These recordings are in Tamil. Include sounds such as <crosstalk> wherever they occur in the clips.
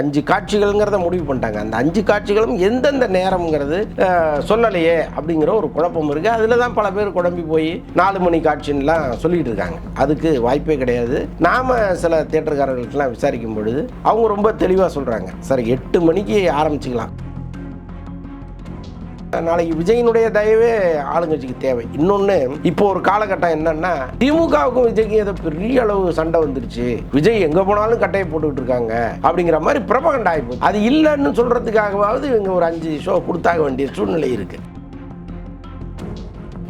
அஞ்சு காட்சிகள்ங்கிறத முடிவு பண்ணிட்டாங்க. அந்த அஞ்சு காட்சிகளும் எந்தெந்த நேரம்ங்கிறது சொல்லலையே அப்படிங்கிற ஒரு குழப்பம் இருக்குது அதில் தான் பல பேர் குழம்பி போய் நாலு மணி காட்சின்லாம் சொல்லிட்டு இருக்காங்க. அதுக்கு வாய்ப்பே கிடையாது. நாம் சில தேட்டருக்காரர்களுக்கெல்லாம் விசாரிக்கும் பொழுது அவங்க ரொம்ப தெளிவாக சொல்கிறாங்க சார் எட்டு மணிக்கு ஆரம்பிச்சுக்கலாம். நாளைக்கு விஜயினுடைய தயவே ஆளுங்கட்சிக்கு தேவை. இன்னொன்று இப்போ ஒரு காலகட்டம் என்னன்னா திமுகவுக்கும் விஜய்க்கும் ஏதோ பெரிய அளவு சண்டை வந்துருச்சு. விஜய் எங்க போனாலும் கட்டையை போட்டுக்கிட்டு இருக்காங்க அப்படிங்கிற மாதிரி பிரபகண்ட ஆயிப்போச்சு அது இல்லைன்னு சொல்றதுக்காகவாவது இவங்க ஒரு அஞ்சு ஷோ கொடுத்தாக வேண்டிய சூழ்நிலை இருக்கு.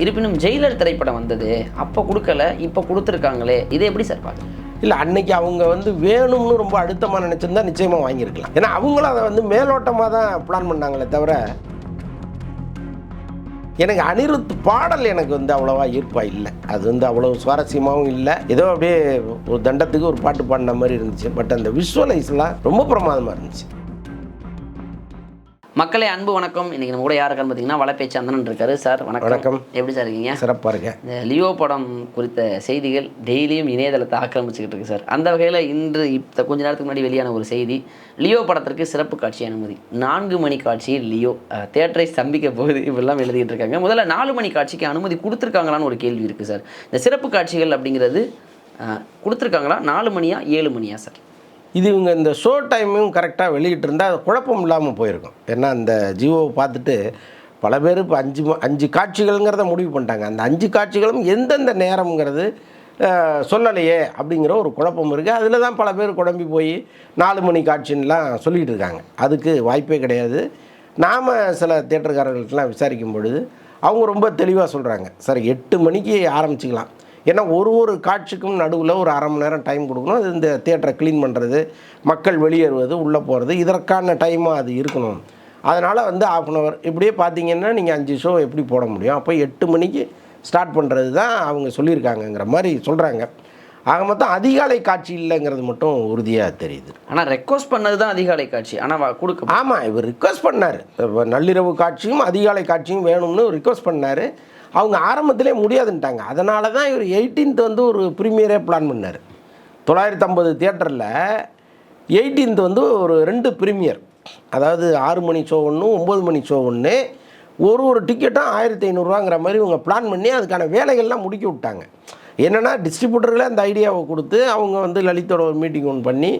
இருப்பினும் ஜெயிலர் திரைப்படம் வந்தது அப்போ கொடுக்கல இப்போ கொடுத்துருக்காங்களே இதை எப்படி சார் பார்க்குறீங்க? இல்லை அன்னைக்கு அவங்க வந்து வேணும்னு ரொம்ப அழுத்தமாக நினச்சிருந்தா நிச்சயமாக வாங்கியிருக்கலாம். ஏன்னா அவங்களும் அதை வந்து மேலோட்டமாக தான் பிளான் பண்ணாங்களே தவிர எனக்கு அனிருத் பாடல் எனக்கு வந்து அவ்வளோவா ஈர்ப்பாக இல்லை. அது வந்து அவ்வளோ சுவாரஸ்யமாகவும் இல்லை. ஏதோ அப்படியே ஒரு தண்டத்துக்கு ஒரு பாட்டு பாடின மாதிரி இருந்துச்சு. பட் அந்த விஷுவலைஸ்லாம் ரொம்ப பிரமாதமாக இருந்துச்சு. மக்களே அன்பு வணக்கம். இன்னைக்கு நம்ம கூட யார் இருக்கான்னு பார்த்தீங்கன்னா வளப்பேச்சு அந்தனன் இருக்காரு. சார் வணக்கம். வணக்கம். எப்படி சார் இருக்கீங்க? சிறப்பாக இருக்கேன். இந்த லியோ படம் குறித்த செய்திகள் டெய்லியும் இணையதளத்தை ஆக்கிரமிச்சுக்கிட்டு இருக்கு சார். அந்த வகையில் இன்று இப்போ கொஞ்ச நேரத்துக்கு முன்னாடி வெளியான ஒரு செய்தி. லியோ படத்திற்கு சிறப்பு காட்சி அனுமதி. நான்கு மணி காட்சியில் லியோ தேட்டரை ஸ்தம்பிக்க போகுது. இப்படிலாம் எழுதிட்டு இருக்காங்க. முதல்ல நாலு மணி காட்சிக்கு அனுமதி கொடுத்துருக்காங்களான்னு ஒரு கேள்வி இருக்குது சார். இந்த சிறப்பு காட்சிகள் அப்படிங்கிறது கொடுத்துருக்காங்களா? நாலு மணியா ஏழு மணியா சார்? இது இவங்க இந்த ஷோ டைமும் கரெக்டாக வெளியிட்டு இருந்தால் குழப்பம் இல்லாமல் போயிருக்கும். ஏன்னா அந்த ஜியோவை பார்த்துட்டு பல பேர் இப்போ அஞ்சு அஞ்சு காட்சிகள்ங்கிறத முடிவு பண்ணிட்டாங்க. அந்த அஞ்சு காட்சிகளும் எந்தெந்த நேரம்ங்கிறது சொல்லலையே அப்படிங்கிற ஒரு குழப்பம் இருக்குது அதில் தான் பல பேர் குழம்பி போய் நாலு மணி காட்சின்லாம் சொல்லிகிட்டு இருக்காங்க. அதுக்கு வாய்ப்பே கிடையாது. நாம் சில தேட்டருக்காரர்கள்ட்டெலாம் விசாரிக்கும் பொழுது அவங்க ரொம்ப தெளிவாக சொல்கிறாங்க சார் எட்டு மணிக்கு ஆரம்பிச்சிக்கலாம். ஏன்னா ஒரு ஒரு காட்சிக்கும் நடுவில் ஒரு அரை மணி நேரம் டைம் கொடுக்கணும். அது இந்த தியேட்டரை க்ளீன் பண்ணுறது மக்கள் வெளியேறுவது உள்ளே போகிறது இதற்கான டைமாக அது இருக்கணும். அதனால் வந்து ஆஃப் அன் ஹவர் இப்படியே பார்த்தீங்கன்னா நீங்கள் அஞ்சு ஷோ எப்படி போட முடியும்? அப்போ எட்டு மணிக்கு ஸ்டார்ட் பண்ணுறது தான் அவங்க சொல்லியிருக்காங்கங்கிற மாதிரி சொல்கிறாங்க ஆக மொத்தம் அதிகாலை காட்சி இல்லைங்கிறது மட்டும் உறுதியாக தெரியுது. ஆனால் ரெக்வஸ்ட் பண்ணது தான் அதிகாலை காட்சி. ஆனால் கொடுக்க. ஆமாம் இவர் ரிக்வஸ்ட் பண்ணார். இப்ப நள்ளிரவு காட்சியும் அதிகாலை காட்சியும் வேணும்னு ரிக்வஸ்ட் பண்ணார். அவங்க ஆரம்பத்திலே முடியாதுன்ட்டாங்க. அதனால தான் இவர் எயிட்டீன்த் வந்து ஒரு ப்ரீமியரே பிளான் பண்ணார். தொள்ளாயிரத்தி ஐம்பது தியேட்டரில் எயிட்டீன்த் வந்து ஒரு ரெண்டு ப்ரீமியர் அதாவது ஆறு மணி ஷோ ஒன்று ஒம்பது மணி ஷோ ஒன்று ஒரு ஒரு டிக்கெட்டும் ஆயிரத்தி ஐநூறுரூவாங்கிற மாதிரி இவங்க பிளான் பண்ணி அதுக்கான வேலைகள்லாம் முடிக்க விட்டாங்க. என்னென்னா டிஸ்ட்ரிபியூட்டர்களே அந்த ஐடியாவை கொடுத்து அவங்க வந்து லலித்தோட ஒரு மீட்டிங் ஒன்று பண்ணி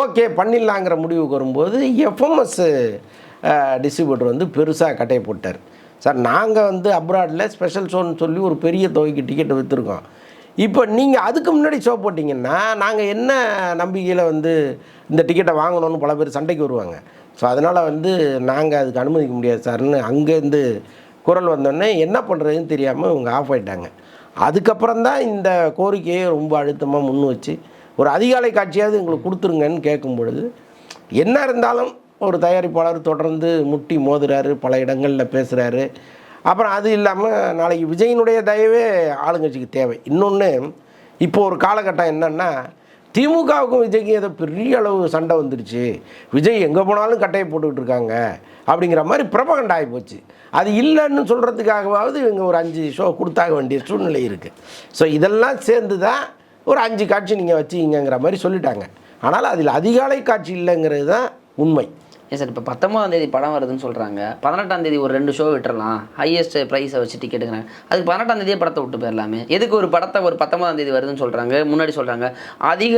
ஓகே பண்ணிடலாங்கிற முடிவுக்கு வரும்போது எஃப்எம்எஸ் டிஸ்ட்ரிபியூட்டர் வந்து பெருசாக கட்டையை போட்டார். சார் நாங்கள் வந்து அப்ராடில் ஸ்பெஷல் ஷோன்னு சொல்லி ஒரு பெரிய தொகைக்கு டிக்கெட் விற்றுருக்கோம் இப்போ நீங்கள் அதுக்கு முன்னாடி ஷோ போட்டிங்கன்னா நாங்கள் என்ன நம்பிக்கையில் வந்து இந்த டிக்கெட்டை வாங்கணும்னு பல பேர் சண்டைக்கு வருவாங்க. ஸோ அதனால் வந்து நாங்கள் அதுக்கு அனுமதிக்க முடியாது சார்னு அங்கேருந்து குரல் வந்தோடனே என்ன பண்ணுறதுன்னு தெரியாமல் இவங்க ஆஃப் ஆயிட்டாங்க. அதுக்கப்புறம் தான் இந்த கோரிக்கையை ரொம்ப அழுத்தமாக முன் வச்சு ஒரு அதிகாலை காட்சியாவது எங்களுக்கு கொடுத்துருங்கன்னு கேட்கும் பொழுது என்ன இருந்தாலும் ஒரு தயாரிப்பாளர் தொடர்ந்து முட்டி மோதுறாரு பல இடங்களில் பேசுகிறாரு அப்புறம் அது இல்லாமல் நாளைக்கு விஜயினுடைய தயவே ஆளுங்கட்சிக்கு தேவை. இன்னொன்று இப்போ ஒரு காலகட்டம் என்னன்னா திமுகவுக்கும் விஜய்க்கும் ஏதோ பெரிய அளவு சண்டை வந்துடுச்சு விஜய் எங்கே போனாலும் கட்டையை போட்டுக்கிட்டு இருக்காங்க. அப்படிங்கிற மாதிரி பிரபகண்ட ஆகி போச்சு. அது இல்லைன்னு சொல்கிறதுக்காகவாவது இவங்க ஒரு அஞ்சு ஷோ கொடுத்தாக வேண்டிய சூழ்நிலை இருக்குது ஸோ இதெல்லாம் சேர்ந்து தான் ஒரு அஞ்சு காட்சி நீங்கள் வச்சுக்கிங்கிற மாதிரி சொல்லிட்டாங்க. ஆனால் அதில் அதிகாலை காட்சி இல்லைங்கிறது தான் உண்மை. ஏன் சார் இப்போ பத்தொம்பதாம் தேதி படம் வருதுன்னு சொல்கிறாங்க பதினெட்டாம் தேதி ஒரு ரெண்டு ஷோ விட்டுறலாம். ஹையஸ்ட் ப்ரைஸை வச்சு டிக்கெட்டுங்கிறாங்க அதுக்கு பதினெட்டாம் தேதியே படத்தை விட்டு போயிடலாமே. எதுக்கு ஒரு படத்தை ஒரு பத்தொம்பதாம் தேதி வருதுன்னு சொல்கிறாங்க முன்னாடி சொல்கிறாங்க அதிக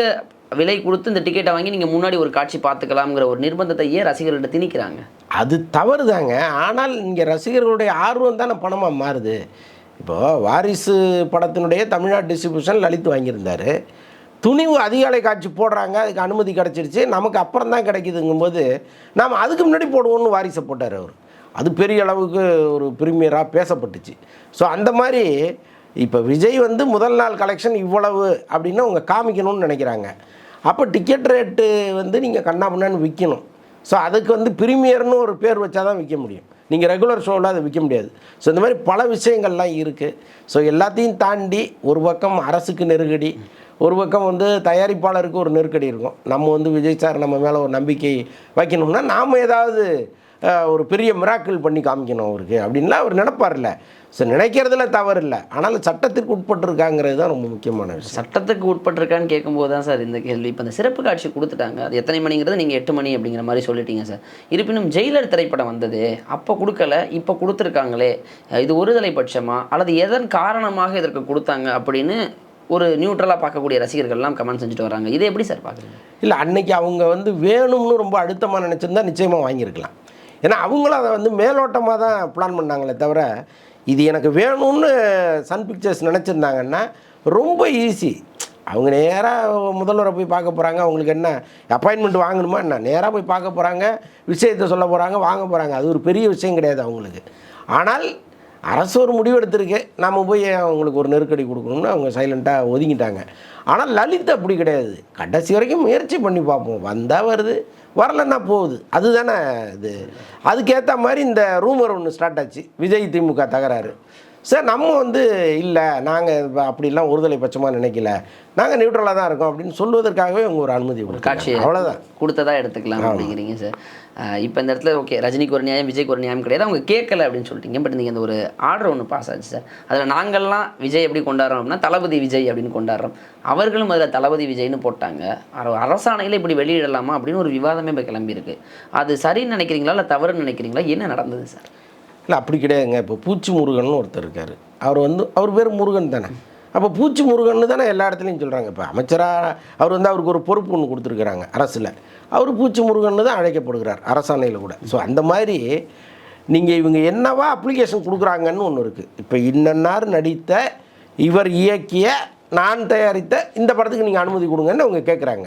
விலை கொடுத்து இந்த டிக்கெட்டை வாங்கி நீங்கள் முன்னாடி ஒரு காட்சி பார்த்துக்கலாம்ங்கிற ஒரு நிர்பந்தத்தை ஏன் ரசிகர்கள்ட்ட திணிக்கிறாங்க. அது தவறு தாங்க ஆனால் இங்கே ரசிகர்களுடைய ஆர்வம் தானே பணமாக மாறுது. இப்போது வாரிசு படத்தினுடைய தமிழ்நாடு டிஸ்ட்ரிபியூஷன் லலித் வாங்கியிருந்தார். துணிவு அதிகாலை காட்சி போடுறாங்க அதுக்கு அனுமதி கிடச்சிருச்சு. நமக்கு அப்புறம் தான் கிடைக்குதுங்கும்போது நாம் அதுக்கு முன்னாடி போடுவோம்னு வாரிசை போட்டார் அவர். அது பெரிய அளவுக்கு ஒரு ப்ரீமியராக பேசப்பட்டுச்சு. ஸோ அந்த மாதிரி இப்போ விஜய் வந்து முதல் நாள் கலெக்ஷன் இவ்வளவு அப்படின்னு அவங்க காமிக்கணும்னு நினைக்கிறாங்க. அப்போ டிக்கெட் ரேட்டு வந்து நீங்கள் கண்ணாபண்ணான்னு விற்கணும் ஸோ அதுக்கு வந்து ப்ரீமியர்னு ஒரு பேர் வச்சா தான் விற்க முடியும் நீங்கள் ரெகுலர் ஷோவில் அதை விற்க முடியாது. ஸோ இந்த மாதிரி பல விஷயங்கள்லாம் இருக்குது ஸோ எல்லாத்தையும் தாண்டி ஒரு பக்கம் அரசுக்கு நெருக்கடி ஒரு பக்கம் வந்து தயாரிப்பாளருக்கு ஒரு நெருக்கடி இருக்கும். நம்ம வந்து விஜய் சார் நம்ம மேலே ஒரு நம்பிக்கை வைக்கணும்னா நாம் ஏதாவது ஒரு பெரிய மிராக்கள் பண்ணி காமிக்கணும் அவருக்கு அப்படின்லாம் அவர் நினைப்பார்ல ஸோ நினைக்கிறதுல தவறு இல்லை. ஆனால் சட்டத்திற்கு உட்பட்டிருக்காங்கிறது தான் ரொம்ப முக்கியமான விஷயம். சட்டத்துக்கு உட்பட்டிருக்கான்னு கேட்கும்போது தான் சார் இந்த கேள்வி. இப்போ அந்த சிறப்பு காட்சி கொடுத்துட்டாங்க. அது எத்தனை மணிங்கிறது நீங்கள் எட்டு மணி அப்படிங்கிற மாதிரி சொல்லிட்டீங்க சார். இருப்பினும் ஜெயிலர் திரைப்படம் வந்தது. அப்போ கொடுக்கல. இப்போ கொடுத்துருக்காங்களே. இது ஒருதலை பட்சமாக அல்லது எதன் காரணமாக இதற்கு கொடுத்தாங்க அப்படின்னு ஒரு நியூட்ரலாக பார்க்கக்கூடிய ரசிகர்கள்லாம் கமெண்ட் செஞ்சுட்டு வராங்க. இதை எப்படி சார் பார்க்குறீங்க? இல்லை அன்னைக்கு அவங்க வந்து வேணும்னு ரொம்ப அழுத்தமாக நினச்சிருந்தா நிச்சயமாக வாங்கியிருக்கலாம். ஏன்னா அவங்களும் அதை வந்து மேலோட்டமாக தான் பிளான் பண்ணாங்களே தவிர இது எனக்கு வேணும்னு சன் பிக்சர்ஸ் நினச்சிருந்தாங்கன்னா ரொம்ப ஈஸி அவங்க நேராக முதல்வரை போய் பார்க்க போகிறாங்க அவங்களுக்கு என்ன அப்பாயின்மெண்ட் வாங்கணுமா என்ன? நேராக போய் பார்க்க போகிறாங்க விஷயத்தை சொல்ல போகிறாங்க வாங்க போகிறாங்க அது ஒரு பெரிய விஷயம் கிடையாது அவங்களுக்கு. ஆனால் அரசு ஒரு முடிவு எடுத்திருக்கு. நம்ம போய் அவங்களுக்கு ஒரு நெருக்கடி கொடுக்கணும்னு அவங்க சைலண்ட்டாக ஒதுங்கிட்டாங்க. ஆனால் லலித் அப்படி கிடையாது. கடைசி வரைக்கும் முயற்சி பண்ணி பார்ப்போம். வந்தால் வருது வரலன்னா போகுது. அதுதானே இது. அதுக்கேற்ற மாதிரி இந்த ரூமர் ஒன்று ஸ்டார்ட் ஆச்சு. விஜய் திமுக தகராறு. சார் நம்ம வந்து இல்லை நாங்கள் அப்படிலாம் ஒருதலை பட்சமாக நினைக்கல. நாங்கள் நியூட்ரலாக தான் இருக்கோம் அப்படின்னு சொல்வதற்காகவே அவங்க ஒரு அனுமதி காட்சி கொடுக்காட்சி அவ்வளோதான் கொடுத்ததா எடுத்துக்கலாம் அப்படிங்கிறீங்க சார். இப்போ இந்த இடத்துல ஓகே ரஜினிக்கு ஒரு நியாயம் விஜய்க்கு ஒரு நியாயம் கிடையாது. அவங்க கேட்கல அப்படின்னு சொல்லிட்டீங்க. பட் நீங்கள் இந்த ஒரு ஆர்டர் ஒன்று பாஸ் ஆச்சு சார். அதில் நாங்கள்லாம் விஜய் எப்படி கொண்டாடுறோம் அப்படின்னா தளபதி விஜய் அப்படின்னு கொண்டாடுறோம். அவர்களும் அதில் தளபதி விஜய்னு போட்டாங்க. அர- அரசாணையில் இப்படி வெளியிடலாமா அப்படின்னு ஒரு விவாதமே இப்போ கிளம்பியிருக்கு. அது சரின்னு நினைக்கிறீங்களா இல்லை தவறுன்னு நினைக்கிறீங்களா? என்ன நடந்தது சார்? இல்லை அப்படி கிடையாதுங்க. இப்போ பூச்சி முருகன் ஒருத்தர் இருக்கார். அவர் வந்து அவர் பேர் முருகன் தானே. அப்போ பூச்சி முருகன்னு தானே எல்லா இடத்துலையும் சொல்கிறாங்க இப்போ அமைச்சராக அவர் வந்து அவருக்கு ஒரு பொறுப்பு ஒன்று கொடுத்துருக்குறாங்க அரசில். அவர் பூச்சி முருகன் தான் அழைக்கப்படுகிறார் அரசாணையில் கூட. ஸோ அந்த மாதிரி நீங்கள் இவங்க என்னவா அப்ளிகேஷன் கொடுக்குறாங்கன்னு ஒன்று இருக்குது இப்போ இன்னன்னார் நடித்த இவர் இயக்கிய நான் தயாரித்த இந்த படத்துக்கு நீங்கள் அனுமதி கொடுங்கன்னு அவங்க கேட்குறாங்க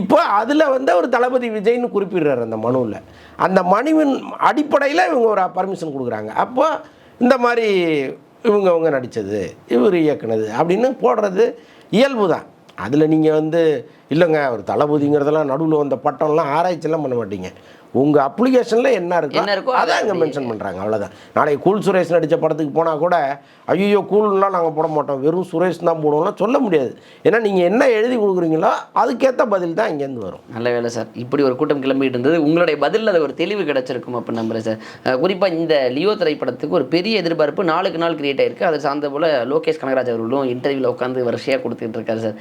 இப்போ அதில் வந்து அவர் தளபதி விஜய்னு குறிப்பிடுறார் அந்த மனுவில். அந்த மனுவின் அடிப்படையில் இவங்க ஒரு பர்மிஷன் கொடுக்குறாங்க. அப்போ இந்த மாதிரி இவங்க அவங்க நடித்தது இவர் இயக்குனது அப்படின்னு போடுறது இயல்பு தான். அதில் நீங்கள் வந்து இல்லைங்க ஒரு தளபதிங்கிறதெல்லாம் நடுவில் வந்த பட்டம்லாம் ஆராய்ச்சிலாம் பண்ண மாட்டீங்க. உங்கள் அப்ளிகேஷனில் என்ன இருக்கோ என்ன இருக்கோ அதை அங்கே மென்ஷன் பண்ணுறாங்க அவ்வளோதான் நாளைக்கு கூல் சுரேஷ் நடித்த படத்துக்கு போனால் கூட ஐயோ கூல்லாம் நாங்கள் போட மாட்டோம். வெறும் சுரேஷ் தான் போடுவோம்லாம் சொல்ல முடியாது. ஏன்னா நீங்கள் என்ன எழுதி கொடுக்குறீங்களோ அதுக்கேற்ற பதில் தான் இங்கேருந்து வரும். நல்ல வேலை சார். இப்படி ஒரு கூட்டம் கிளம்பிட்டு இருந்தது. உங்களுடைய பதிலில் அது ஒரு தெளிவு கிடைச்சிருக்கும் அப்படின்னு நம்புறேன் சார். குறிப்பாக இந்த லியோ திரைப்படத்துக்கு ஒரு பெரிய எதிர்பார்ப்பு நாளுக்கு நாள் கிரியேட் ஆயிருக்கு. அது சார்ந்த போல் லோகேஷ் கனகராஜ் அவர்களும் இன்டர்வியூவில் உட்காந்து வரிசையாக கொடுத்துட்டு இருக்காரு சார்.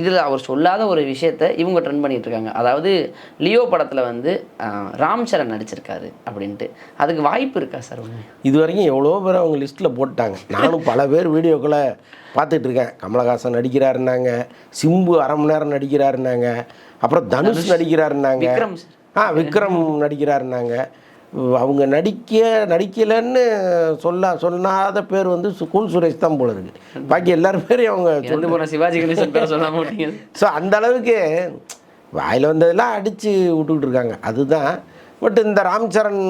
இதில் அவர் சொல்லாத ஒரு விஷயத்தை இவங்க ட்ரெண்ட் பண்ணிட்டு இருக்காங்க. அதாவது லியோ படத்தில் வந்து ராம் சரண் நடிச்சிருக்காரு அப்படின்ட்டு. அதுக்கு வாய்ப்பு இருக்கா சார் இது வரைக்கும் எவ்வளோ பேர் அவங்க லிஸ்ட்டில் போட்டாங்க. நானும் பல பேர் வீடியோக்களை பார்த்துட்டு இருக்கேன் கமலஹாசன் நடிக்கிறாருன்னாங்க சிம்பு அரை மணி நேரம் நடிக்கிறாருன்னாங்க அப்புறம் தனுஷ் நடிக்கிறாருன்னாங்க. விக்ரம். ஆ விக்ரம் நடிக்கிறாருன்னாங்க. அவங்க நடிக்க நடிக்கலைன்னு சொல்ல சொல்லாத பேர் வந்து சு- கூல் சுரேஷ் தான் போல இருக்கு. பாக்கி எல்லாரும் பேரையும் அவங்க இறந்து போன சிவாஜி கணேசன் பேரை சொல்ல மாட்டீங்க ஸோ அந்த அளவுக்கு வாயில் வந்ததெல்லாம் அடித்து விட்டுக்கிட்டு இருக்காங்க அதுதான். பட் இந்த ராம்சரண்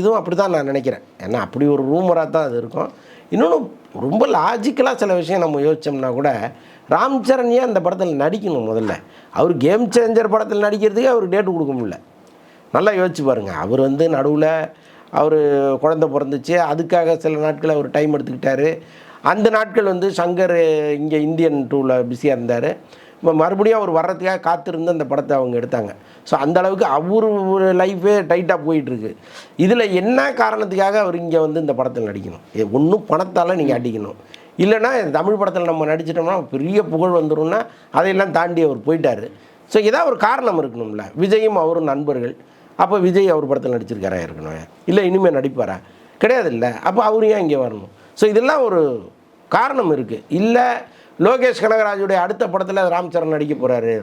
இதுவும் அப்படி தான் நான் நினைக்கிறேன். ஏன்னா அப்படி ஒரு ரூமராக தான் அது இருக்கும். இன்னொன்று ரொம்ப லாஜிக்கலாக சில விஷயம் நம்ம யோசித்தோம்னா கூட ராம்சரண் ஏன் அந்த படத்தில் நடிக்கணும் முதல்ல? அவர் கேம் சேஞ்சர் படத்தில் நடிக்கிறதுக்கே அவர் டேட்டு கொடுக்க முடியல. நல்லா யோசிச்சு பாருங்கள் அவர் வந்து நடுவில் அவர் குழந்தை பிறந்துச்சு. அதுக்காக சில நாட்கள் அவர் டைம் எடுத்துக்கிட்டார். அந்த நாட்கள் வந்து சங்கர் இங்கே இந்தியன் டூவில் பிஸியாக இருந்தார். மறுபடியும் அவர் வர்றதுக்காக காத்திருந்து அந்த படத்தை அவங்க எடுத்தாங்க. ஸோ அந்த அளவுக்கு அவர் லைஃபே டைட்டாக போயிட்டுருக்கு. இதில் என்ன காரணத்துக்காக அவர் இங்கே வந்து இந்த படத்தில் நடிக்கணும்? இது ஒன்றும் பணத்தால் நீங்கள் அடிக்கணும். இல்லைன்னா தமிழ் படத்தில் நம்ம நடிச்சிட்டோம்னா பெரிய புகழ் வந்துடும்னா அதையெல்லாம் தாண்டி அவர் போயிட்டார். ஸோ ஏதாவது ஒரு காரணம் இருக்கணும்ல. விஜயும் அவரும் நண்பர்கள். அப்போ விஜய் அவர் படத்தில் நடிச்சிருக்காரா இருக்கணும் இல்லை இனிமேல் நடிப்பாரா? கிடையாது இல்லை அப்போ அவர் ஏன் இங்கே வரணும்? ஸோ இதெல்லாம் ஒரு காரணம் இருக்குது இல்லை லோகேஷ் கனகராஜுடைய அடுத்த படத்தில் ராம் சரண் நடிக்க போகிறாரு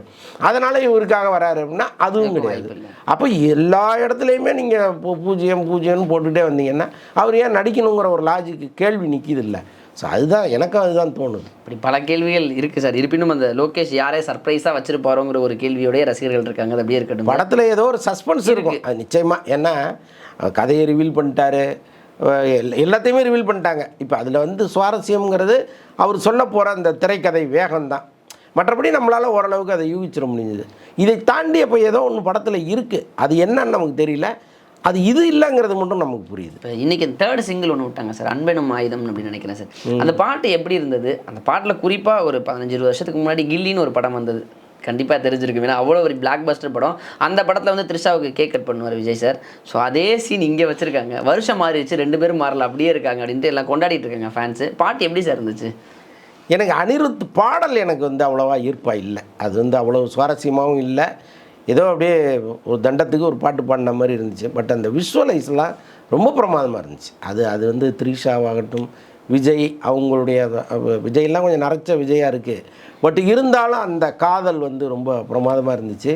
அதனால் இவருக்காக வராரு அப்படின்னா அதுவும் கிடையாது. அப்போ எல்லா இடத்துலையுமே நீங்கள் பூஜ்ஜியம் பூஜ்ஜியம்னு போட்டுகிட்டே வந்தீங்கன்னா அவர் ஏன் நடிக்கணுங்கிற ஒரு லாஜிக்கு கேள்வி நிற்கிது இல்லை. ஸோ அதுதான் எனக்கும் அதுதான் தோணுது. இப்படி பல கேள்விகள் இருக்குது சார். இருப்பினும் அந்த லோகேஷ் யாரே சர்ப்ரைஸாக வச்சிருப்பாரோங்கிற ஒரு கேள்வியோடய ரசிகர்கள் இருக்காங்க. அது அப்படியே இருக்கட்டும். படத்தில் ஏதோ ஒரு சஸ்பென்ஸ் இருக்கும். அது நிச்சயமாக ஏன்னா கதையை ரிவீல் பண்ணிட்டாரு. எல்லாத்தையுமே ரிவீல் பண்ணிட்டாங்க. இப்போ அதில் வந்து சுவாரஸ்யம்ங்கிறது அவர் சொல்ல போகிற அந்த திரைக்கதை வேகம்தான். மற்றபடி நம்மளால் ஓரளவுக்கு அதை யூகிச்சிட முடிஞ்சது. இதை தாண்டி அப்போ ஏதோ ஒன்று படத்தில் இருக்குது அது என்னன்னு நமக்கு தெரியல. அது இது இல்லைங்கிறது மட்டும் நமக்கு புரியுது. இப்போ இன்னைக்கு தேர்ட் சிங்கிள் ஒன்று விட்டாங்க சார். அன்பெனும் ஆயுதம் அப்படின்னு நினைக்கிறேன் சார். அந்த பாட்டு எப்படி இருந்தது? அந்த பாட்டில் குறிப்பாக ஒரு பதினஞ்சு இருபது வருஷத்துக்கு முன்னாடி கில்லின்னு ஒரு படம் வந்தது. கண்டிப்பாக தெரிஞ்சிருக்கும். ஏன்னா அவ்வளோ ஒரு பிளாக் பஸ்டர் படம். அந்த படத்தில் வந்து த்ரிஷாவுக்கு கேக் கட் பண்ணுவார் விஜய் சார். ஸோ அதே சீன் இங்கே வச்சுருக்காங்க. வருஷம் மாறிடுச்சு ரெண்டு பேரும் மாறல. அப்படியே இருக்காங்க அப்படின்ட்டு எல்லாம் கொண்டாடிட்டு இருக்காங்க ஃபேன்ஸு பாட்டு எப்படி சார் இருந்துச்சு? எனக்கு அனிருத் பாடல் எனக்கு வந்து அவ்வளோவா ஈர்ப்பாக இல்லை. அது வந்து அவ்வளோ சுவாரஸ்யமாகவும் இல்லை. ஏதோ அப்படியே ஒரு தண்டத்துக்கு ஒரு பாட்டு பாடின மாதிரி இருந்துச்சு. பட் அந்த விஷுவலைஸ்லாம் ரொம்ப பிரமாதமாக இருந்துச்சு. அது அது வந்து த்ரிஷாவாகட்டும் விஜய் அவங்களுடைய விஜய்லாம் கொஞ்சம் நரைச்ச விஜயாக இருக்குது பட் இருந்தாலும் அந்த காதல் வந்து ரொம்ப பிரமாதமாக இருந்துச்சு.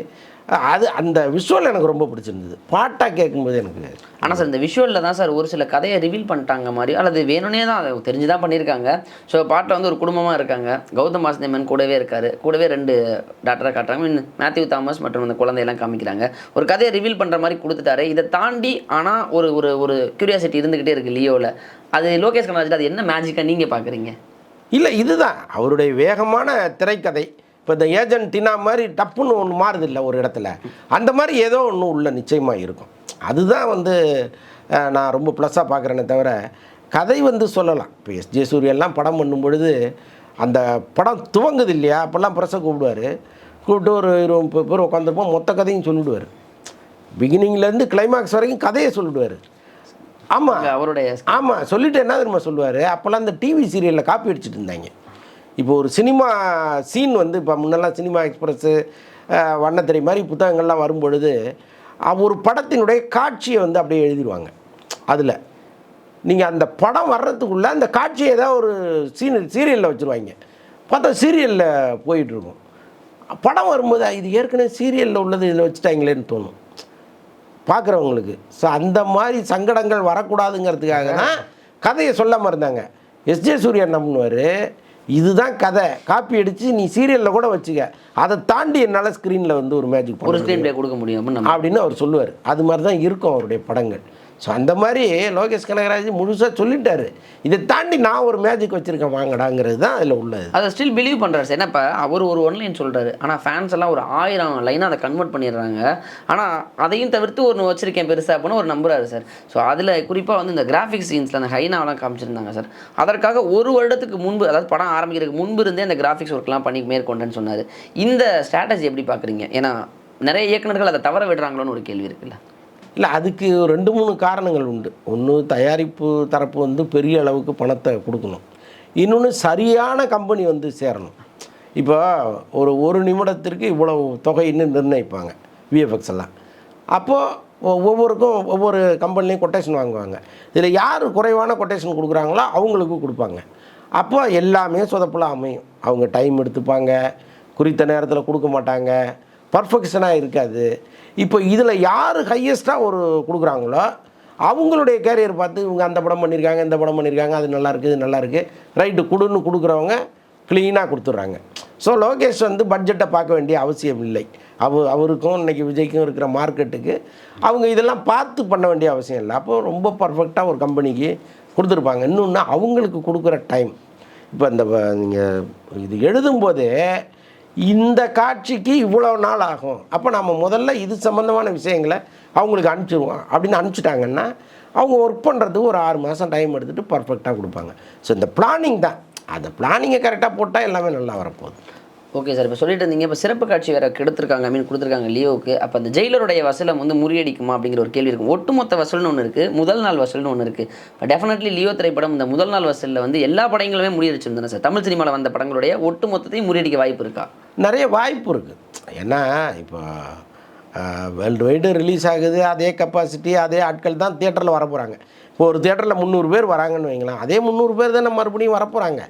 அது அந்த விஷுவல் எனக்கு ரொம்ப பிடிச்சிருந்தது. பாட்டாக கேட்கும்போது எனக்கு ஆனால் சார் இந்த விஷுவலில் தான் சார் ஒரு சில கதையை ரிவீல் பண்ணிட்டாங்க மாதிரி. அல்லது வேணும்னே தான் அதை தெரிஞ்சு தான் பண்ணியிருக்காங்க. ஸோ பாட்டில் வந்து ஒரு குடும்பமாக இருக்காங்க. கௌதம் வாசுதேவன் கூடவே இருக்காரு. கூடவே ரெண்டு டாக்டராக காட்டுறாங்க. இன்னும் மேத்யூ தாமஸ் மற்றும் அந்த குழந்தையெல்லாம் காமிக்கிறாங்க. ஒரு கதையை ரிவீல் பண்ணுற மாதிரி கொடுத்துட்டாரு. இதை தாண்டி ஆனால் ஒரு ஒரு ஒரு கியூரியாசிட்டி இருந்துக்கிட்டே இருக்குது லியோவில் அது லோகேஷ் கனராஜில் அது என்ன மேஜிக்காக நீங்கள் பார்க்குறீங்க இல்லை இதுதான் அவருடைய வேகமான திரைக்கதை. இப்போ இந்த ஏஜென்ட் டினா மாதிரி டப்புன்னு ஒன்று மாறுது இல்லை ஒரு இடத்துல. அந்த மாதிரி ஏதோ ஒன்று உள்ள நிச்சயமாக இருக்கும். அதுதான் வந்து நான் ரொம்ப ப்ளஸ்ஸாக பார்க்குறேனே தவிர கதை வந்து சொல்லலாம். இப்போ எஸ். ஜே. சூரியெல்லாம் படம் பண்ணும் பொழுது அந்த படம் துவங்குது இல்லையா? அப்போல்லாம் ப்ரெஸ்ஸை கூப்பிடுவார். கூப்பிட்டு ஒரு இருபது பேர் உட்காந்துருப்போம் மொத்த கதையும் சொல்லிவிடுவார் பிகினிங்லேருந்து கிளைமாக்ஸ் வரைக்கும் கதையை சொல்லிவிடுவார் ஆமாம் அவருடைய ஆமாம் சொல்லிட்டு என்ன தெரியுமா சொல்லுவார்? அப்போல்லாம் இந்த டிவி சீரியலில் காப்பி அடிச்சிட்டு இருந்தாங்க. இப்போ ஒரு சினிமா சீன் வந்து இப்போ முன்னெல்லாம் சினிமா எக்ஸ்பிரஸ்ஸு வண்ணத்திரை மாதிரி புத்தகங்கள்லாம் வரும்பொழுது ஒரு படத்தினுடைய காட்சியை வந்து அப்படியே எழுதிடுவாங்க. அதில். நீங்கள் அந்த படம் வர்றதுக்குள்ளே அந்த காட்சியை ஏதாவது ஒரு சீன் சீரியலில் வச்சுருவாங்க. பார்த்தா சீரியலில் போயிட்டுருக்கும். படம் வரும்போது இது ஏற்கனவே சீரியலில் உள்ளது இதில் வச்சுட்டாங்களேன்னு தோணும். பார்க்குறவங்களுக்கு ஸோ அந்த மாதிரி சங்கடங்கள் வரக்கூடாதுங்கிறதுக்காக தான் கதையை சொல்லாமல் இருந்தாங்க. எஸ்ஜே சூர்யா என்ன பண்ணுவார் இதுதான் கதை. காப்பி அடித்து நீ சீரியலில் கூட வச்சுக்க. அதை தாண்டி என்னால் ஸ்க்ரீனில் வந்து ஒரு மேஜிக் ஒரு ஸ்க்ரீன் ப்ளே கொடுக்க முடியும் அப்படின்னு அவர் சொல்லுவார். அது மாதிரி தான் இருக்கும் அவருடைய படங்கள். ஸோ அந்த மாதிரி லோகேஷ் கனகராஜ் முழுசாக சொல்லிட்டாரு. இதை தாண்டி நான் ஒரு மேஜிக் வச்சுருக்கேன் வாங்கடாங்கிறது தான் அதில் உள்ளது. அதை ஸ்டில் பிலீவ் பண்ணுறாரு சார் ஏன்னா அவர் ஒரு ஒன்லைன் சொல்கிறாரு ஆனால் ஃபேன்ஸ் எல்லாம் ஒரு ஆயிரம் லைனாக அதை கன்வெர்ட் பண்ணிடுறாங்க. ஆனால் அதையும் தவிர்த்து ஒன்று வச்சுருக்கேன் பெருசாக அப்படின்னு ஒரு நம்புறாரு சார் ஸோ அதில் குறிப்பாக வந்து இந்த கிராஃபிக்ஸ் சீன்ஸில் அந்த ஹைனாவெலாம் காமிச்சிருந்தாங்க சார் அதற்காக ஒரு வருடத்துக்கு முன்பு அதாவது படம் ஆரம்பிக்கிறதுக்கு முன்பு இருந்தே அந்த கிராஃபிக்ஸ் ஒர்க்லாம் பண்ணி மேற்கொண்டேன்னு சொன்னார். இந்த ஸ்ட்ராட்டஜி எப்படி பார்க்குறீங்க ஏன்னா நிறைய இயக்குநர்கள் அதை தவற விடுறாங்களோன்னு ஒரு கேள்வி இருக்குல்ல. இல்லை அதுக்கு ரெண்டு மூணு காரணங்கள் உண்டு. ஒன்று தயாரிப்பு தரப்பு வந்து பெரிய அளவுக்கு பணத்தை கொடுக்கணும். இன்னொன்று சரியான கம்பெனி வந்து சேரணும். இப்போ ஒரு ஒரு நிமிடத்திற்கு இவ்வளவு தொகைன்னு நிர்ணயிப்பாங்க விஎஃப்எக்ஸ் எல்லாம். அப்போது ஒவ்வொருக்கும் ஒவ்வொரு கம்பெனிலையும் கொட்டேஷன் வாங்குவாங்க. இதில் யார் குறைவான கொட்டேஷன் கொடுக்குறாங்களோ அவங்களுக்கும் கொடுப்பாங்க. அப்போ எல்லாமே சொதப்பில் அமையும். அவங்க டைம் எடுத்துப்பாங்க குறித்த நேரத்தில் கொடுக்க மாட்டாங்க. பர்ஃபெக்ஷனாக இருக்காது. இப்போ இதில் யார் ஹையஸ்ட்டாக ஒரு கொடுக்குறாங்களோ அவங்களுடைய கேரியர் பார்த்து இவங்க அந்த படம் பண்ணியிருக்காங்க இந்த படம் பண்ணியிருக்காங்க அது நல்லா இருக்குது இது நல்லா இருக்குது ரைட்டு கொடுன்னு கொடுக்குறவங்க க்ளீனாக கொடுத்துட்றாங்க. ஸோ லோகேஷ் வந்து பட்ஜெட்டை பார்க்க வேண்டிய அவசியம் இல்லை. அவ அவருக்கும் இன்றைக்கி விஜய்க்கும் இருக்கிற மார்க்கெட்டுக்கு அவங்க இதெல்லாம் பார்த்து பண்ண வேண்டிய அவசியம் இல்லை. அப்போ ரொம்ப பர்ஃபெக்டாக ஒரு கம்பெனிக்கு கொடுத்துருப்பாங்க. இன்னொன்று அவங்களுக்கு கொடுக்குற டைம் இப்போ இந்த நீங்கள் இது எழுதும்போதே இந்த காட்சிக்கு இவ்வளோ நாள் ஆகும். அப்போ நம்ம முதல்ல இது சம்மந்தமான விஷயங்களை அவங்களுக்கு அனுப்பிச்சிடுவோம் அப்படின்னு அனுப்பிச்சிட்டாங்கன்னா அவங்க ஒர்க் பண்ணுறதுக்கு ஒரு ஆறு மாதம் டைம் எடுத்துகிட்டு பர்ஃபெக்டாக கொடுப்பாங்க. ஸோ இந்த பிளானிங் தான். அந்த பிளானிங்கை கரெக்டாக போட்டால் எல்லாமே நல்லா வரப்போகுது. ஓகே சார் இப்போ சொல்லிட்டு இருந்தீங்க இப்போ சிறப்பு காட்சி வேறு கெடுத்திருக்காங்க மீன் கொடுத்துருக்காங்க லியோவுக்கு. அப்போ அந்த ஜெயிலருடைய வசூலை வந்து முறியடிக்குமா அப்படிங்கிற ஒரு கேள்வி இருக்கும் ஒட்டுமொத்த வசூல்னு ஒன்று இருக்குது முதல் நாள் வசூல்னு ஒன்று இருக்குது இப்போ டெஃபினெட்லி லியோ திரைப்படம் இந்த முதல் நாள் வசூலில் வந்து எல்லா படங்களுமே முறியடிச்சிருந்தன சார்? தமிழ் சினிமாவில் வந்த படங்களுடைய ஒட்டுமொத்தத்தையும் முறியடிக்க வாய்ப்பு இருக்கா? நிறைய வாய்ப்பு இருக்குது ஏன்னா இப்போ வேர்ல்டு வைடு ரிலீஸ் ஆகுது அதே கெப்பாசிட்டி அதே ஆட்கள் தான் தியேட்டரில் வர போகிறாங்க இப்போ ஒரு தியேட்டரில் முந்நூறு பேர் வராங்கன்னு வைங்களேன் அதே முந்நூறு பேர் தானே மறுபடியும் வரப்போகிறாங்க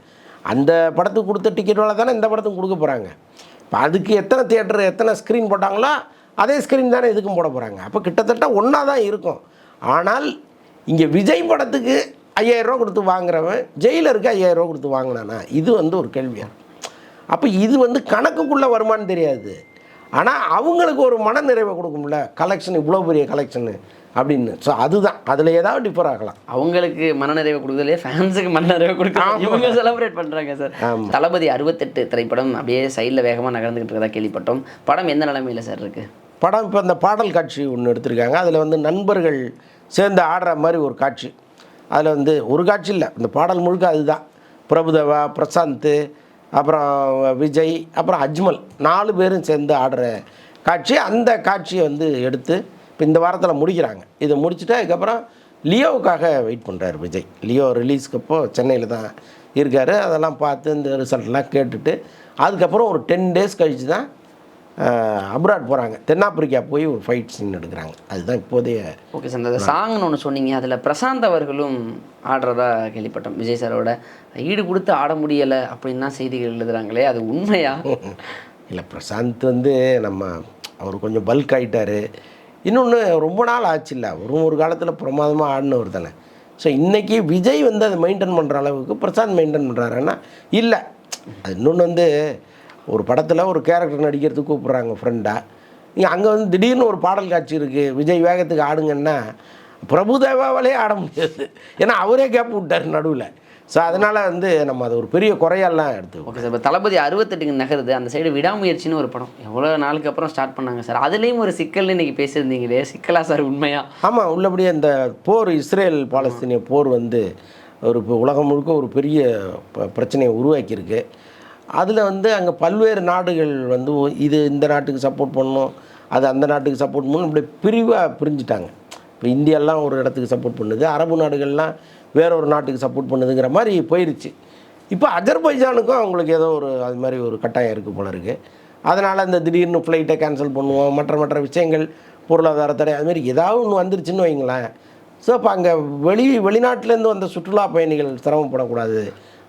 அந்த படத்துக்கு கொடுத்த டிக்கெட்டோட தானே இந்த படத்துக்கு கொடுக்க போகிறாங்க இப்போ அதுக்கு எத்தனை தியேட்டர் எத்தனை ஸ்க்ரீன் போட்டாங்களோ அதே ஸ்க்ரீன் தானே இதுக்கும் போட போகிறாங்க அப்போ கிட்டத்தட்ட ஒன்றா தான் இருக்கும். ஆனால் இங்கே விஜய் படத்துக்கு ஐயாயிரம் ரூபா கொடுத்து வாங்குறவன் ஜெயிலருக்கு ஐயாயிரம் ரூபா கொடுத்து வாங்கினானா? இது வந்து ஒரு கேள்வியாக அப்போ இது வந்து கணக்குக்குள்ளே வருமானு தெரியாது. ஆனால் அவங்களுக்கு ஒரு மன நிறைவை கொடுக்கும்ல கலெக்ஷன் இவ்வளோ பெரிய கலெக்ஷனு அப்படின்னு. ஸோ அதுதான். அதில் ஏதாவது டிஃபர் ஆகலாம். அவங்களுக்கு மனநிறைவை கொடுக்கறதுலே ஃபேன்ஸுக்கு மனநிறைவை கொடுக்க இவங்க செலிப்ரேட் பண்ணுறாங்க சார். தளபதி அறுபத்தெட்டு திரைப்படம் அப்படியே சைடில் வேகமாக நகர்ந்துகிட்டு இருக்கதா கேள்விப்பட்டோம். படம் எந்த நிலைமையில் சார் இருக்குது படம் இப்போ இந்த பாடல் காட்சி ஒன்று எடுத்திருக்காங்க. அதில் வந்து நண்பர்கள் சேர்ந்து ஆடுற மாதிரி ஒரு காட்சி. அதில் வந்து ஒரு காட்சி இல்லை. இந்த பாடல் முழுக்க அதுதான். பிரபுதேவா பிரசாந்த் அப்புறம் விஜய் அப்புறம் அஜ்மல் நாலு பேரும் சேர்ந்து ஆடுற காட்சி அந்த காட்சியை வந்து எடுத்து இப்போ இந்த வாரத்தில் முடிக்கிறாங்க. இதை முடிச்சுட்டு அதுக்கப்புறம் லியோவுக்காக வெயிட் பண்ணுறாரு விஜய். லியோ ரிலீஸ்க்கு அப்போ சென்னையில் தான் இருக்கார். அதெல்லாம் பார்த்து இந்த ரிசல்ட்லாம் கேட்டுட்டு அதுக்கப்புறம் ஒரு டென் டேஸ் கழித்து தான் அப்ராட் போகிறாங்க தென்னாப்பிரிக்கா போய் ஒரு ஃபைட் சீன் எடுக்கிறாங்க. அதுதான் இப்போதைய ஓகே சார் அந்த சாங்னு ஒன்று சொன்னீங்க அதில் பிரசாந்த் அவர்களும் ஆடுறதா கேள்விப்பட்டோம். விஜய் சாரோட ஈடு கொடுத்து ஆட முடியலை அப்படின்னு தான் செய்திகள் எழுதுறாங்களே அது உண்மையா? <laughs> இல்லை பிரசாந்த் வந்து நம்ம அவர் கொஞ்சம் பல்க் ஆகிட்டார் இன்னொன்று ரொம்ப நாள் ஆச்சு இல்லை அவரும் ஒரு காலத்தில் பிரமாதமாக ஆடினவர் தானே. ஸோ இன்றைக்கி விஜய் வந்து அதை மெயின்டைன் பண்ணுற அளவுக்கு பிரசாந்த் மெயின்டைன் பண்ணுறாருன்னா இல்லை அது இன்னொன்று வந்து ஒரு படத்தில் ஒரு கேரக்டர் நடிக்கிறதுக்கு கூப்பிட்றாங்க ஃப்ரெண்டாக நீங்கள் அங்கே வந்து திடீர்னு ஒரு பாடல் காட்சி இருக்குது விஜய் வேகத்துக்கு ஆடுங்கன்னா பிரபுதேவாவாலே ஆட முடியாது. ஏன்னா அவரே கேப் விட்டார் நடுவில். ஸோ அதனால் வந்து நம்ம அதை ஒரு பெரிய குறையெல்லாம் எடுத்துக்கோ ஓகே சார் இப்போ தளபதி அறுபத்தெட்டுக்கு நகருது அந்த சைடு விடாமுயற்சின்னு ஒரு படம். எவ்வளோ நாளுக்கு அப்புறம் ஸ்டார்ட் பண்ணாங்க சார்? அதுலேயும் ஒரு சிக்கல்னு இன்னைக்கு பேசியிருந்தீங்களே சிக்கலா சார் உண்மையா? ஆமாம் உள்ளபடியே இந்த போர் இஸ்ரேல் பாலஸ்தீனிய போர் வந்து ஒரு இப்போ உலகம் முழுக்க ஒரு பெரிய பிரச்சனையை உருவாக்கியிருக்கு. அதில் வந்து அங்கே பல்வேறு நாடுகள் வந்து இது இந்த நாட்டுக்கு சப்போர்ட் பண்ணணும் அது அந்த நாட்டுக்கு சப்போர்ட் பண்ணணும் இப்படி பிரிவாக பிரிஞ்சுட்டாங்க. இப்போ இந்தியாலாம் ஒரு இடத்துக்கு சப்போர்ட் பண்ணுது அரபு நாடுகள்லாம் வேற ஒரு நாட்டுக்கு சப்போர்ட் பண்ணுதுங்கிற மாதிரி போயிருச்சு. இப்போ அஜர்பைஜானுக்கும் அவங்களுக்கு ஏதோ ஒரு அது மாதிரி ஒரு கட்டாயம் இருக்குது போல இருக்குது அதனால் இந்த திடீர்னு ஃப்ளைட்டை கேன்சல் பண்ணுவோம் மற்ற மற்ற விஷயங்கள் பொருளாதார தடை அது மாதிரி ஏதாவது ஒன்று வந்துருச்சுன்னு வைங்களேன். ஸோ அப்போ அங்கே வெளி வெளிநாட்டிலேருந்து வந்த சுற்றுலா பயணிகள் சிரமப்படக்கூடாது.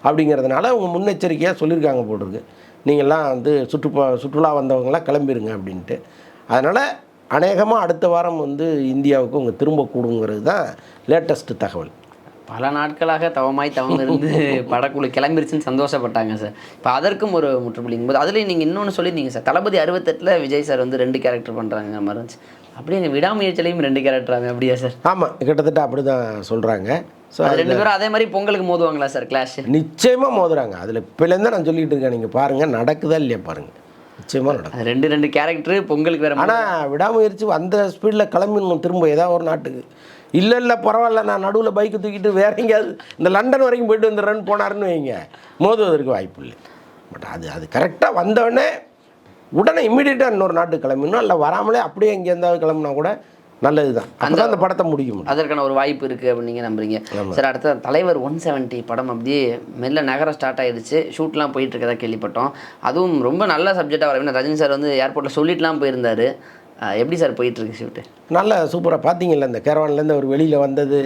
அப்படிங்கிறதுனால அவங்க முன்னெச்சரிக்கையாக சொல்லியிருக்காங்க போட்டிருக்கு. நீங்கள்லாம் வந்து சுற்றுப்பா சுற்றுலா வந்தவங்களாம் கிளம்பிருங்க அப்படின்ட்டு. அதனால் அநேகமாக அடுத்த வாரம் வந்து இந்தியாவுக்கு அவங்க திரும்ப கூடுங்கிறது தான் லேட்டஸ்ட் தகவல். பல நாட்களாக தவமாய் தவம் இருந்து <laughs> படக்குழு கிளம்பிருச்சுன்னு சந்தோஷப்பட்டாங்க சார். இப்போ அதற்கும் ஒரு முற்றுப்புள்ளிங்கும் போது அதுலேயும் நீங்கள் இன்னொன்று சொல்லியிருந்தீங்க சார். தளபதி அறுபத்தெட்டில் விஜய் சார் வந்து ரெண்டு கேரக்டர் பண்ணுறாங்க மாதிரி இருந்துச்சு அப்படியே எங்கள் விடாமுயற்சிலையும் ரெண்டு கேரக்டராங்க அப்படியா சார்? ஆமாம் கிட்டத்தட்ட அப்படி தான் சொல்கிறாங்க ஸோ அது ரெண்டு பேரும் அதே மாதிரி பொங்கலுக்கு மோதுவாங்களா சார் கிளாஷ் நிச்சயமாக மோதுறாங்க. அதில் இப்போலேருந்து நான் சொல்லிட்டு இருக்கேன். நீங்கள் பாருங்கள் நடக்குதா இல்லையா பாருங்கள் நிச்சயமாக நடக்கும். ரெண்டு ரெண்டு கேரக்டர் பொங்கலுக்கு வேற ஆனால் விடாமுயற்சி அந்த ஸ்பீடில் கிளம்பிடணும் திரும்ப ஏதாவது ஒரு நாட்டுக்கு. இல்லை இல்லை பரவாயில்ல நான் நடுவில் பைக்கு தூக்கிட்டு வேற எங்கேயாவது இந்த லண்டன் வரைக்கும் போயிட்டு வந்துடுறேன்னு போனாருன்னு வைங்க. மோதுவதற்கு வாய்ப்பு இல்லை. பட் அது அது கரெக்டாக வந்தோடனே உடனே இம்மிடியட்டாக இன்னொரு நாட்டுக்கு கிளம்பிடணும். இல்லை வராமலே அப்படியே எங்கே கிளம்புனா கூட நல்லது தான் அந்த படத்தை முடியும். அதற்கான ஒரு வாய்ப்பு இருக்குது அப்படின்னு நீங்கள் நம்புறீங்க. சார் அடுத்த தலைவர் ஒன் செவன்ட்டி படம் அப்படியே மெல்ல நகர ஸ்டார்ட் ஆயிடுச்சு. ஷூட்லாம் போயிட்டு இருக்கதா கேள்விப்பட்டோம். அதுவும் ரொம்ப நல்ல சப்ஜெக்டாக வர ஏன்னா ரஜினி சார் வந்து ஏர்போர்ட்டில் சொல்லிட்டுலாம் போயிருந்தாரு. எப்படி சார் போயிட்டு இருக்கு ஷூட்டு நல்ல சூப்பராக பார்த்தீங்கல்ல இந்த கேரவான்லேருந்து அவர் வெளியில் வந்தது.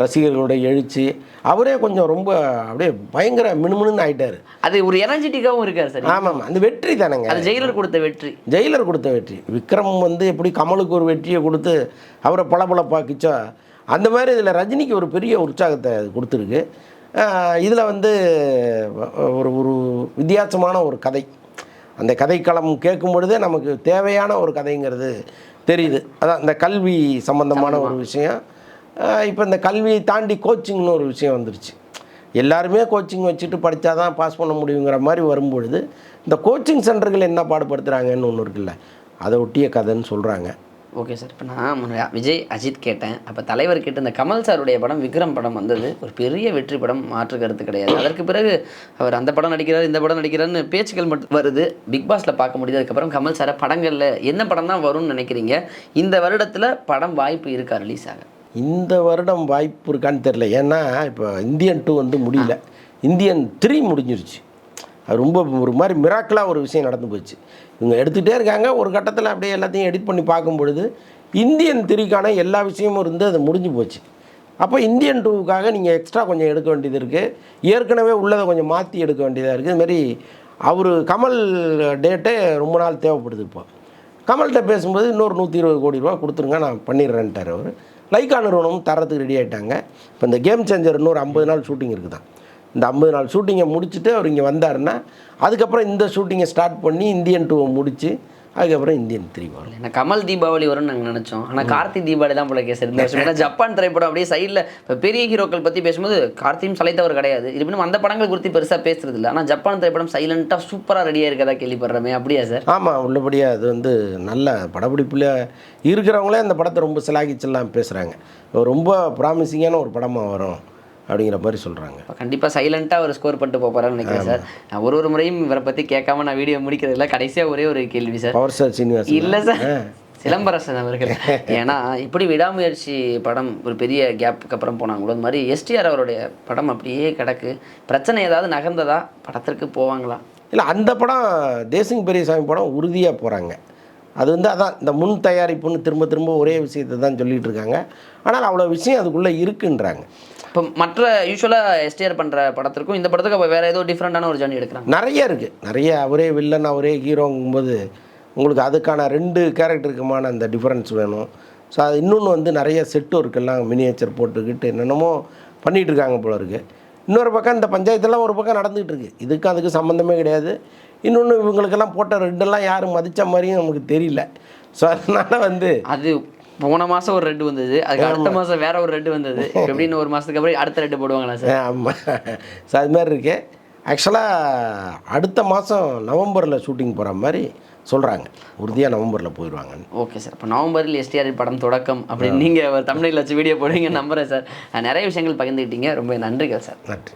ரசிகர்களோட எழுச்சி அவரே கொஞ்சம் ரொம்ப அப்படியே பயங்கர மினுமினுன்னு ஆயிட்டாரு. அது ஒரு எனர்ஜெட்டிக்காகவும் இருக்கார் சார். ஆமாம் அந்த வெற்றி தானேங்க. அது ஜெயிலர் கொடுத்த வெற்றி. ஜெயிலர் கொடுத்த வெற்றி. விக்ரம் வந்து எப்படி கமலுக்கு ஒரு வெற்றியை கொடுத்து அவரை பளபளப்பாக்கிச்சோ அந்த மாதிரி இதில் ரஜினிக்கு ஒரு பெரிய உற்சாகத்தை அது கொடுத்துருக்கு. இதில் வந்து ஒரு ஒரு வித்தியாசமான ஒரு கதை. அந்த கதைக்களம் கேட்கும் பொழுதே நமக்கு தேவையான ஒரு கதைங்கிறது தெரியுது. அதான் இந்த கல்வி சம்பந்தமான ஒரு விஷயம். இப்போ இந்த கல்வியை தாண்டி கோச்சிங்னு ஒரு விஷயம் வந்துருச்சு. எல்லாருமே கோச்சிங் வச்சுட்டு படித்தா தான் பாஸ் பண்ண முடியுங்கிற மாதிரி வரும்பொழுது இந்த கோச்சிங் சென்டர்கள் என்ன பாடுபடுத்துகிறாங்கன்னு ஒன்று இருக்குல்ல அதை ஒட்டிய கதைன்னு சொல்கிறாங்க ஓகே சார் இப்போ நான் முன்ன விஜய் அஜித் கேட்டேன். அப்போ தலைவர் கேட்ட இந்த கமல் சாருடைய படம் விக்ரம் படம் வந்தது. ஒரு பெரிய வெற்றி படம் மாற்று கருத்து கிடையாது. அதற்கு பிறகு அவர் அந்த படம் நடிக்கிறார் இந்த படம் நடிக்கிறாருன்னு பேச்சுக்கள் மட்டும் வருது. பிக் பாஸில் பார்க்க முடியுது. அதுக்கப்புறம் கமல் சாரை படங்களில் என்ன படம் தான் வரும்னு நினைக்கிறீங்க? இந்த வருடத்தில் படம் வாய்ப்பு இருக்கா ரிலீஸ் ஆக? இந்த வருடம் வாய்ப்பு இருக்கான்னு தெரில ஏன்னா இப்போ இந்தியன் டூ வந்து முடியல. இந்தியன் த்ரீ முடிஞ்சிருச்சு. அது ரொம்ப ஒரு மாதிரி மிராக்கலாக ஒரு விஷயம் நடந்து போச்சு. இவங்க எடுத்துகிட்டே இருக்காங்க. ஒரு கட்டத்தில் அப்படியே எல்லாத்தையும் எடிட் பண்ணி பார்க்கும் பொழுது இந்தியன் த்ரீக்கான எல்லா விஷயமும் இருந்து அது முடிஞ்சு போச்சு. அப்போ இந்தியன் டூவுக்காக நீங்கள் எக்ஸ்ட்ரா கொஞ்சம் எடுக்க வேண்டியது இருக்குது ஏற்கனவே உள்ளதை கொஞ்சம் மாற்றி எடுக்க வேண்டியதாக இருக்குது இதுமாரி அவர் கமல் டேட்டே ரொம்ப நாள் தேவைப்படுது இப்போ. கமல்கிட்ட பேசும்போது இன்னொரு நூற்றி இருபது கோடி ரூபா கொடுத்துருங்க நான் பண்ணிடுறேன்ட்டார் அவர். லைக்கா நிறுவனம் தரத்துக்கு ரெடி ஆகிட்டாங்க இப்போ இந்த கேம் சேஞ்சர் இன்னொரு ஐம்பது நாள் ஷூட்டிங் இருக்குதான். இந்த ஐம்பது நாள் ஷூட்டிங்கை முடிச்சுட்டு அவர் இங்கே வந்தாருன்னா அதுக்கப்புறம் இந்த ஷூட்டிங்கை ஸ்டார்ட் பண்ணி இந்தியன் டூவை முடித்து அதுக்கப்புறம் இந்தியன் த்ரீ வரும் ஏன்னா கமல் தீபாவளி வரும்னு நாங்கள் நினச்சோம். ஆனால் கார்த்தி தீபாவளி தான் போல கேஸ் இந்த வருஷம் ஏன்னா ஜப்பான் திரைப்படம் அப்படியே சைடில் இப்போ பெரிய ஹீரோக்கள் பற்றி பேசும்போது கார்த்தியும் சலைத்தவர் கிடையாது. இருப்பினும் அந்த படங்கள் குறித்து பெருசாக பேசுறது இல்லை. ஆனால் ஜப்பான் திரைப்படம் சைலண்ட்டாக சூப்பராக ரெடியாக இருக்கதா கேள்விப்படுறமே. அப்படியா சார் ஆமாம் உள்ளபடியாக அது வந்து நல்ல படப்பிடிப்பில் இருக்கிறவங்களே அந்த படத்தை ரொம்ப சிலாகிச்செல்லாம் பேசுகிறாங்க ரொம்ப ப்ராமிசிங்கான ஒரு படமாக வரும். அப்படிங்கிற மாதிரி சொல்கிறாங்க கண்டிப்பாக சைலண்ட்டாக ஒரு ஸ்கோர் பண்ணிட்டு போக போகிறான்னு நினைக்கிறேன் சார். நான் ஒரு ஒரு முறையும் இவரை பற்றி கேட்காம நான் வீடியோ முடிக்கிறது இல்லை கடைசியாக ஒரே ஒரு கேள்வி சார். Power star Srinivasan. இல்லை சார். சிலம்பரசன் அவர்கள். <laughs> ஏன்னா இப்படி விடாமுயற்சி படம் ஒரு பெரிய கேப்புக்கு அப்புறம் போனாங்களோ அது மாதிரி எஸ்டிஆர் அவருடைய படம் அப்படியே கிடக்கு. பிரச்சனை ஏதாவது நகர்ந்ததா? படத்திற்கு போவாங்களா? இல்லை அந்த படம் தேசிங் பெரியசாமி படம் உறுதியாக போகிறாங்க அது வந்து அதான் இந்த முன் தயாரிப்புன்னு திரும்ப திரும்ப ஒரே விஷயத்தை தான் சொல்லிட்டு இருக்காங்க. ஆனால் அவ்வளோ விஷயம் அதுக்குள்ளே இருக்குன்றாங்க. இப்போ மற்ற யூஸ்வலாக எஸ்டிஆர் பண்ணுற படத்திற்கும் இந்த படத்துக்கு அப்போ வேறு ஏதோ டிஃப்ரெண்ட்டான ஒரு ஜர்னி எடுக்கிறாங்க. நிறைய இருக்குது நிறைய அவரே வில்லன் அவரே ஹீரோங்கும்போது உங்களுக்கு அதுக்கான ரெண்டு கேரக்டருக்குமான அந்த டிஃபரன்ஸ் வேணும். ஸோ அது இன்னொன்று வந்து நிறைய செட் ஒர்க்கெல்லாம் மினியேச்சர் போட்டுக்கிட்டு என்னென்னமோ பண்ணிகிட்டு இருக்காங்க போல இருக்குது இன்னொரு பக்கம் இந்த பஞ்சாயத்தெல்லாம் ஒரு பக்கம் நடந்துகிட்டு இருக்கு. இதுக்கும் அதுக்கு சம்மந்தமே கிடையாது. இன்னொன்று இவங்களுக்கெல்லாம் போட்ட ரெட்டெல்லாம் யாரும் மதித்த மாதிரியும் நமக்கு தெரியல. ஸோ அதனால் வந்து அது போன மாதம் ஒரு ரெட்டு வந்தது. அதுக்கு அடுத்த மாதம் வேற ஒரு ரெட்டு வந்தது. எப்படின்னு ஒரு மாதத்துக்கு அப்புறம் அடுத்த ரெட்டு போடுவாங்களா சார்? ஆமாம் ஸோ அது மாதிரி இருக்கு. ஆக்சுவலாக அடுத்த மாதம் நவம்பரில் ஷூட்டிங் போகிற மாதிரி சொல்கிறாங்க உறுதியாக நவம்பரில் போயிடுவாங்கன்னு ஓகே சார். இப்போ நவம்பரில் எஸ்டிஆர் படம் தொடக்கம் அப்படின்னு நீங்கள் தமிழில் வச்சு வீடியோ போடுவீங்க நம்புறேன் சார். நிறைய விஷயங்கள் பகிர்ந்துக்கிட்டீங்க ரொம்ப நன்றிகள் சார். நன்றி.